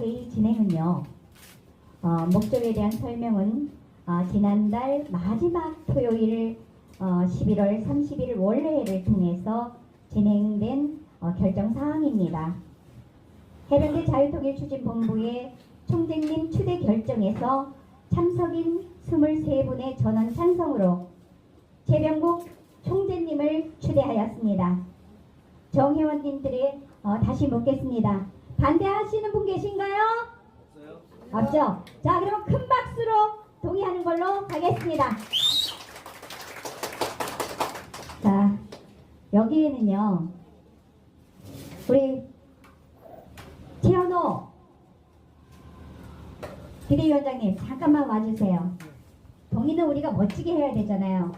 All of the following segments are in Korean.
회의 진행은요. 어, 목적에 대한 설명은 어, 지난달 마지막 토요일 어, 11월 30일 원래회를 통해서 진행된 어, 결정 사항입니다. 해병대 자유통일 추진본부의 총장님 추대 결정에서 참석인 23분의 전원 찬성으로 최병국 총재님을 추대하였습니다. 정회원님들이 어, 다시 묻겠습니다. 반대하시는 분 계신가요? 없죠? 자, 그러면 큰 박수로 동의하는 걸로 가겠습니다. 자, 여기에는요, 우리 최현호 비대위원장님 잠깐만 와주세요. 동의는 우리가 멋지게 해야 되잖아요.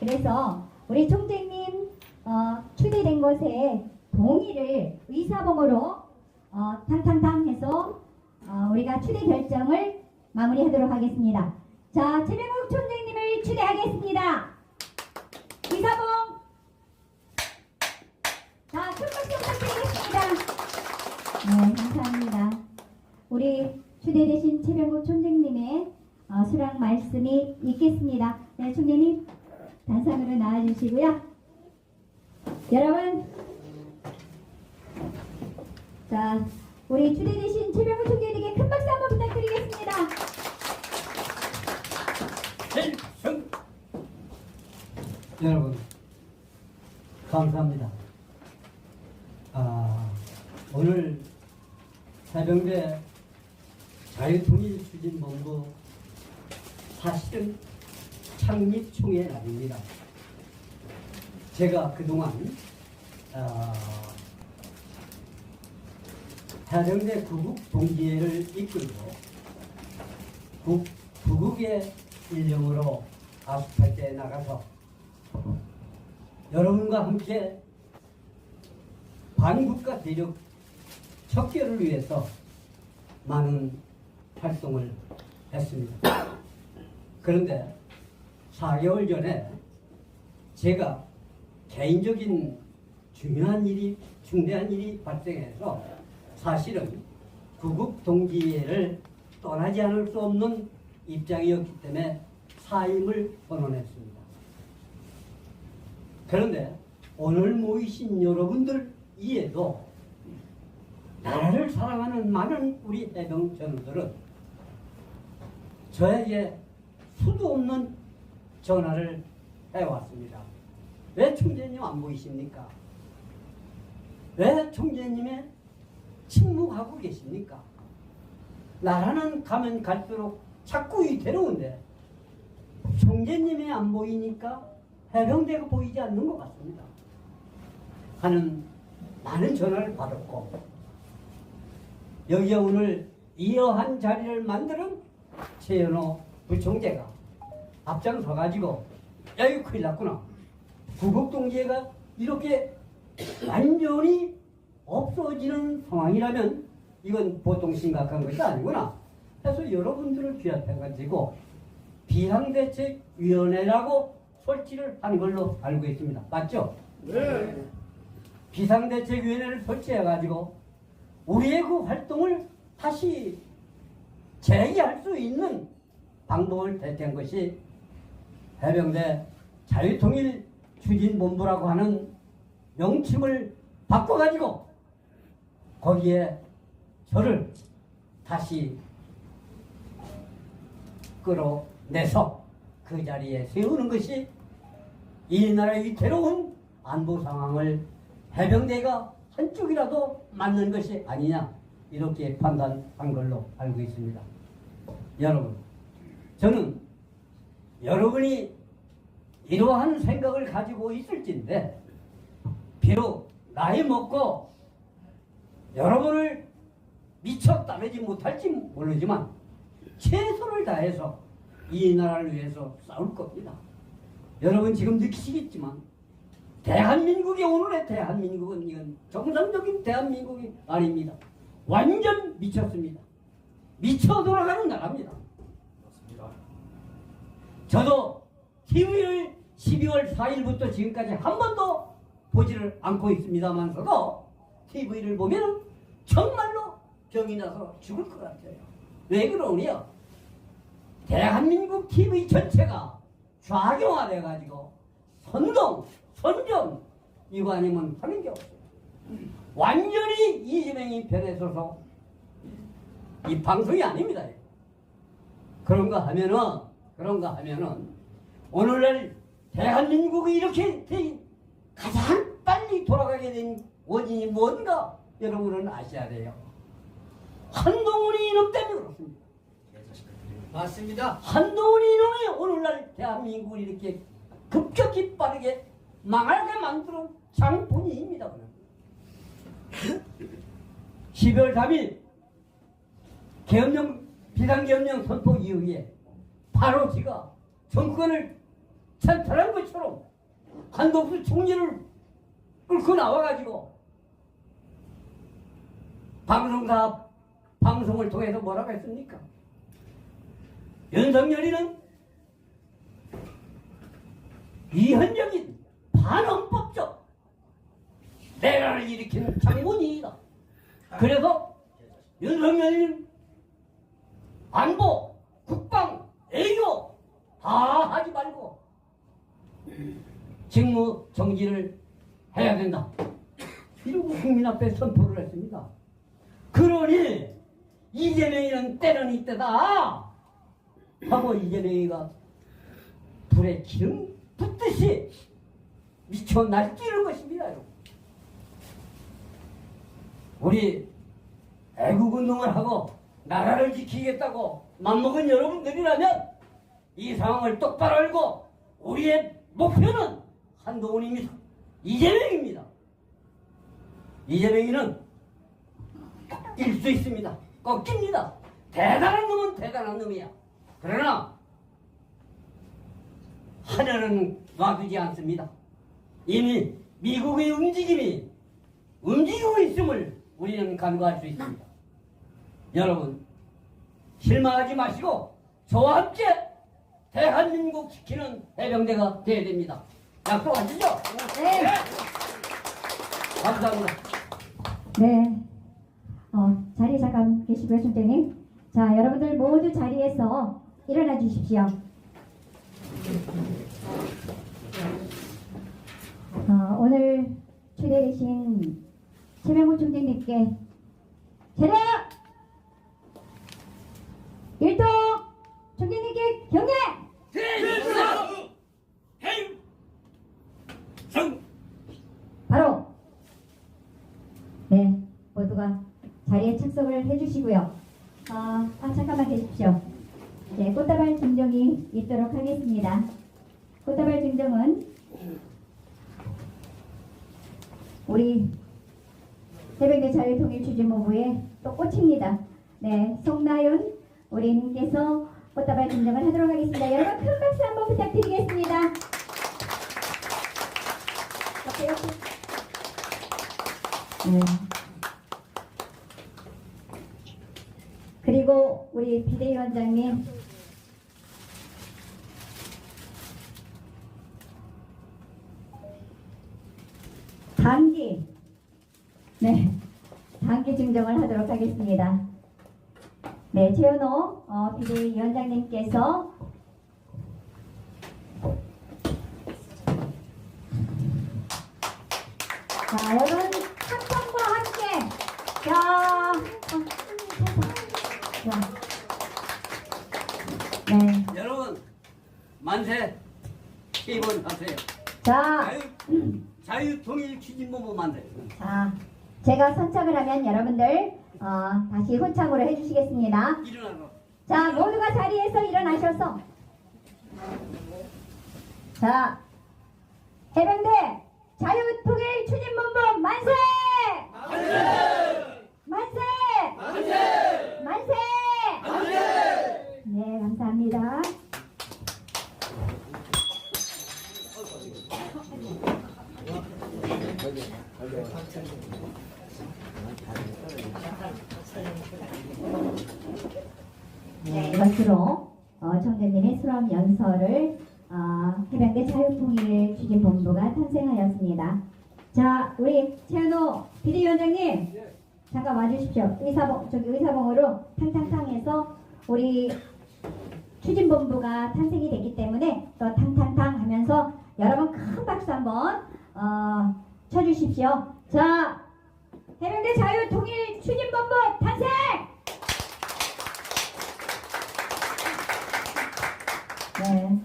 그래서 우리 총재님 어, 추대된 것에 동의를 의사봉으로 어, 탕탕탕 해서 어, 우리가 추대 결정을 마무리하도록 하겠습니다. 자, 최병국 총장님을 추대하겠습니다. 의사봉. 자, 큰 박수 부탁드리겠습니다. 네, 감사합니다. 우리 추대되신 최병국 총장님의 어, 수락 말씀이 있겠습니다. 네, 총장님 단상으로 나와주시고요. 여러분, 자, 우리 추대되신 최병국 총장님에게 큰 박수 한번 부탁드리겠습니다. 필승 여러분 감사합니다. 아, 오늘 해병대 자유통일추진본부 사실은 창립 총회 날입니다. 제가 그동안 아, 해병대 구국 동기회를 이끌고 국, 구국의 일령으로 아스팔트에 나가서 여러분과 함께 반국가 대륙 척결을 위해서 많은 활동을 했습니다. 그런데 4개월 전에 제가 개인적인 중요한 일이 중대한 일이 발생해서 사실은 구국 동기회를 떠나지 않을 수 없는 입장이었기 때문에 사임을 선언했습니다. 그런데 오늘 모이신 여러분들 이에도 나라를 사랑하는 많은 우리 해병 전우들은 저에게 수도 없는 전화를 해왔습니다. 왜 총재님 안 보이십니까? 왜 총재님의 침묵하고 계십니까? 나라는 가면 갈수록 자꾸 이대로운데 총재님이 안 보이니까 해병대가 보이지 않는 것 같습니다. 하는 많은 전화를 받았고 여기에 오늘 이러한 자리를 만드는 최연호 부총재가 앞장서 가지고 야 이거 큰일 났구나 구국동지회가 이렇게 완전히 없어지는 상황이라면 이건 보통 심각한 것이 아니구나 해서 여러분들을 귀합해 가지고 비상대책위원회라고 설치를 한 걸로 알고 있습니다 맞죠? 네. 비상대책위원회를 설치해 가지고 우리의 그 활동을 다시 재개할 수 있는 방법을 대체한 것이 해병대 자유통일 추진본부라고 하는 명칭을 바꿔가지고 거기에 저를 다시 끌어내서 그 자리에 세우는 것이 이 나라의 위태로운 안보 상황을 해병대가 한쪽이라도 맞는 것이 아니냐 이렇게 판단한 걸로 알고 있습니다. 여러분, 저는 여러분이 이러한 생각을 가지고 있을진데 비록 나이 먹고 여러분을 미처 따르지 못할지 모르지만 최선을 다해서 이 나라를 위해서 싸울 겁니다. 여러분 지금 느끼시겠지만 대한민국이 오늘의 대한민국은 이건 정상적인 대한민국이 아닙니다. 완전 미쳤습니다. 미쳐 돌아가는 나라입니다. 맞습니다. 저도 TV를 12월 4일부터 지금까지 한 번도 보지를 않고 있습니다만서도 TV를 보면 정말로 병이 나서 죽을 것 같아요. 왜 그러냐? 대한민국 TV 전체가 좌경화돼 가지고 선동, 선전 이거 아니면 하는 게 없어요. 완전히 이재명이 변해서서 이 방송이 아닙니다. 그런가 하면은 그런가 하면은 오늘날 대한민국이 이렇게 된 가장 빨리 돌아가게 된 원인이 뭔가 여러분은 아셔야 돼요. 한동훈이 이놈 때문에 그렇습니다. 맞습니다. 한동훈 이놈이 오늘날 대한민국을 이렇게 급격히 빠르게 망하게 만들어 장본인입니다. 그는. 12월 3일 계엄령 비상계엄령 선포 이후에 바로 지가 정권을 찬탈한 것처럼 한덕수 총리를 끌고 나와가지고 방송사 방송을 통해서 뭐라고 했습니까? 윤석열이는 이현적인 반헌법적 내란을 일으키는 장본인이다. 그래서 윤석열이는 안보, 국방, 애교 다 하지 말고 직무 정지를 해야 된다. 이러고 국민 앞에 선포를 했습니다. 그러니 이재명이는 때는 이때다 하고 이재명이가 불에 기름 붓듯이 미쳐 날뛰는 것입니다. 우리 애국운동을 하고 나라를 지키겠다고 맘먹은 여러분들이라면 이 상황을 똑바로 알고 우리의 목표는 한동훈입니다. 이재명입니다. 이재명이는 일 수 있습니다. 꺾입니다. 대단한 놈은 대단한 놈이야. 그러나 하늘은 놔두지 않습니다. 이미 미국의 움직임이 움직이고 있음을 우리는 간과할 수 있습니다. 여러분 실망하지 마시고 저와 함께 대한민국 지키는 해병대가 되어야 됩니다. 약속하시죠? 네. 감사합니다. 네. 어, 자리에 잠깐 계시고요, 총장님. 자, 여러분들 모두 자리에서 일어나 주십시오. 어, 오늘 초대되신 최명훈 총장님께 차렷! 일동 총장님께 경례! 바로 네 모두가 자리에 착석을 해주시고요. 아, 아 잠깐만 계십시오. 네 꽃다발 증정이 있도록 하겠습니다. 꽃다발 증정은 우리 새벽의 자유통일추진본부의 또 꽃입니다. 네 송나윤 우리님께서 꽃다발 증정을 하도록 하겠습니다. 여러분 큰 박수 한번 부탁드리겠습니다. 네. 그리고 우리 비대위원장님. 단기. 네. 단기 증정을 하도록 하겠습니다. 네 최현호 어, 비대위원장님께서 자 여러분 함성과 함께 자, 어, 자. 네. 여러분 만세 기본 하세요. 자, 자유, 자유 통일 추진본부 만세. 자, 제가 선착을 하면 여러분들 어, 다시 혼착으로 해주시겠습니다. 일어나서 자, 모두가 자리에서 일어나셔서 자, 해병대 자유통일 추진본부 만세! 만세! 만세! 네, 감사합니다. 네, 이것으로 어, 청년님의 수업 연설을 어, 해병대 자유통일 추진본부가 탄생하였습니다. 자, 우리 최현호 비대위원장님, 잠깐 와주십시오. 의사봉 저기 의사봉으로 탕탕탕해서 우리 추진본부가 탄생이 됐기 때문에 또 탕탕탕 하면서 여러분 큰 박수 한번 어, 쳐주십시오. 자, 해병대 자유 통일 추진본부 탄생! 네.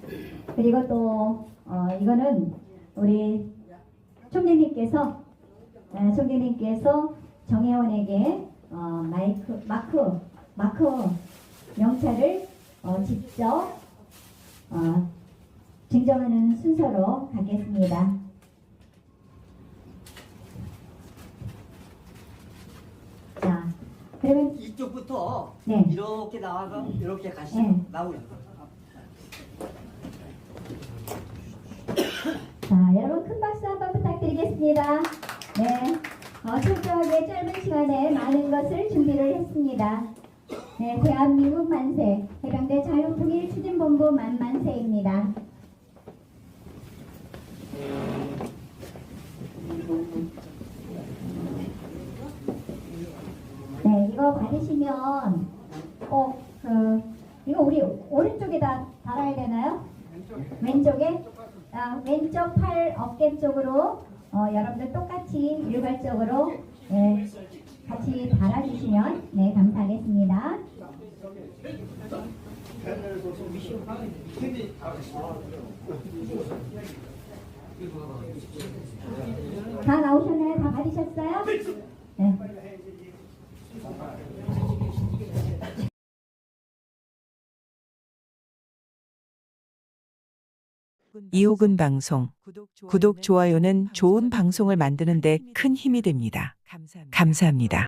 그리고 또 어, 이거는 우리 총리님께서 네, 총리님께서 정혜원에게 어, 마이크 마크 마크 명찰을 어, 직접 어, 증정하는 순서로 가겠습니다. 자, 이쪽부터 네. 이렇게 나와서 이렇게 가시죠. 네. 나오요. 자, 여러분 큰 박수 한번 부탁드리겠습니다. 네, 어, 철저하게 짧은 시간에 많은 것을 준비를 했습니다. 네, 대한민국 만세, 해병대 자유통일 추진본부 만만세입니다. 네, 이거 받으시면 꼭 그, 이거 우리 오른쪽에다 달아야 되나요? 왼쪽에? 아, 왼쪽 팔 어깨 쪽으로 어, 여러분들 똑같이 일괄적으로 네, 같이 달아주시면 네 감사하겠습니다. 다 나오셨나요? 다 받으셨어요? 네. 이호근 방송 구독 좋아요는 좋은 방송을 만드는 데 큰 힘이 됩니다. 감사합니다.